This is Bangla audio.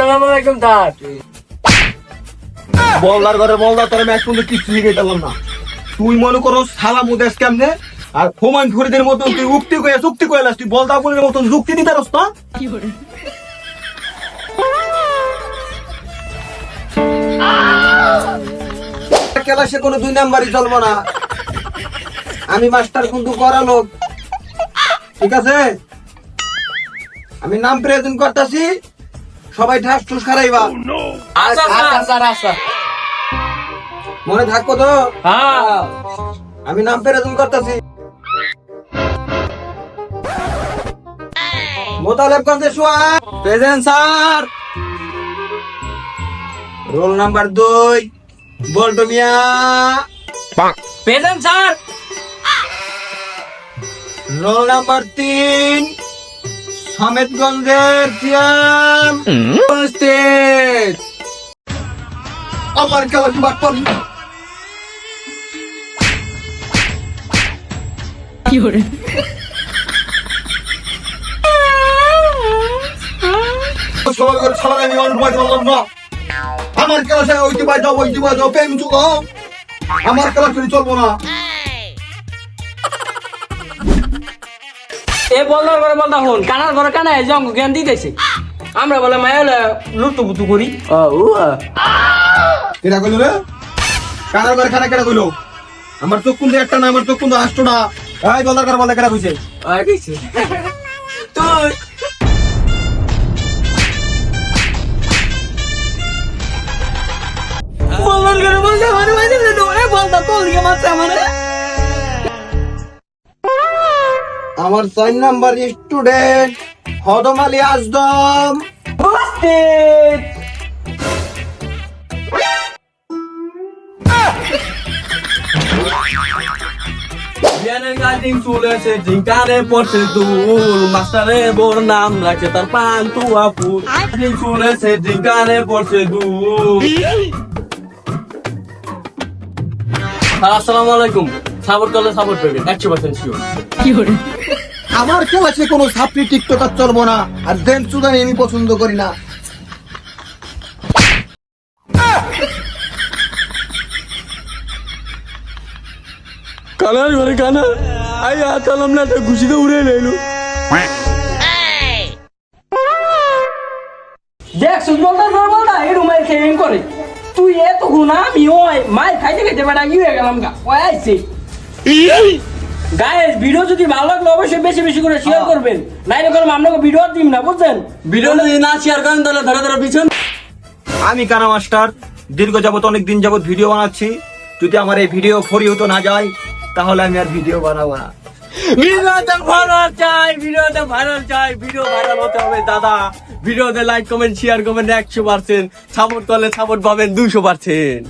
আলাইকুম স্যার। বলদার ঘরে বলদার তোর ম্যাচ কিছু শিখে গেলাম না। তুই মনে করো সালাম উদেশ কেমনে? আর হুমায়ুন ফরিদের মতন তুই উক্তি কয়ে চুক্তি কয়ে লাস তুই বলদা বলের মতন যুক্তি দিতে পারস না? ক্লাসে কোনো দুই নাম্বারই চলবো না। আমি মাস্টার কিন্তু করা লোক। ঠিক আছে? আমি নাম প্রেজেন্ট করতেছি। সবাই ঠাস ঠুস খারাইবা। আচ্ছা স্যার আচ্ছা মনে থাকব তো? হ্যাঁ। আমি নাম প্রেজেন্ট করতেছি। মোতালেবগঞ্জে সোয়া প্রেজেন্ট স্যার। রোল নাম্বার দুই Boltu Mia. Present sir. Roll number তিন সমেতগঞ্জের সিয়াম উপস্থিত। আমার খেলা বাট পারব সবাই করে সবাই আমি অন্য পাইতে পারলাম না আমার। ক্লাসে ওই দিবাই যাও ওই দিবাই যাও প্রেম চুক আমার ক্লাস চলবো না। এ বলদার ঘরে বলদা হন কানার ঘরে কানা এই জঙ্গ জ্ঞান দিতেছে। আমরা বলে মায়া লুটু পুতু করি। কেটা কইলো রে? কানার ঘরে খানা কেটা কইলো? আমার চোখ কুন্দে একটা না আমার চোখ কুন্দে আসতো না এই বলার কার বলতে কেটা কইছে? কইছে। তুই। বলদার ঘরে বলদা মানে মানে এ বলদা তো লিয়ে মারছে আমারে। আমার চার নাম্বার স্টুডেন্ট হদম আলী আজদম উপস্থিত। তার পান তুয়া ফুল গার্ডিং চলেছে জিঙ্কারে পড়ছে দুল। আসসালামু আলাইকুম। সাপোর্ট করলে সাপোর্ট পেবে একশো পার্সেন্ট শিওর আমার কেউ আছে কোনো সাপ্রি টিকটকার চলবো না আর দেন সুদানি আমি পছন্দ করি না। কানার ঘরে কানা আই আতালাম না তো ঘুষিতে উড়ে লাইলো দেখ সুজ বলদার ঘরে বলদা এই রুমের খেয়ে করে। তুই এত গুনা আমি ওই মাই খাইতে খাইতে বেটা কি হয়ে গেলাম গা। ওই আইছে। গাইস ভিডিও যদি ভালো লাগলে অবশ্যই বেশি বেশি করে শেয়ার করবেন। নাইলে করলাম আপনাকে ভিডিও দিম না বুঝছেন? ভিডিও যদি না শেয়ার করেন তাহলে ধরে ধরে পিছন। আমি কানা মাস্টার? দীর্ঘ যাবত অনেক দিন যাবত ভিডিও বানাচ্ছি। যদি আমার এই ভিডিও ফরি হতো না যায় তাহলে আমি আর ভিডিও বানাবো না। ভিডিওতে ভাইরাল চাই ভিডিওতে ভাইরাল চাই ভিডিও ভাইরাল হতে হবে দাদা। ভিডিওতে লাইক কমেন্ট শেয়ার করবেন একশো পার্সেন্ট সাপোর্ট করলে সাপোর্ট পাবেন দুশো পার্সেন্ট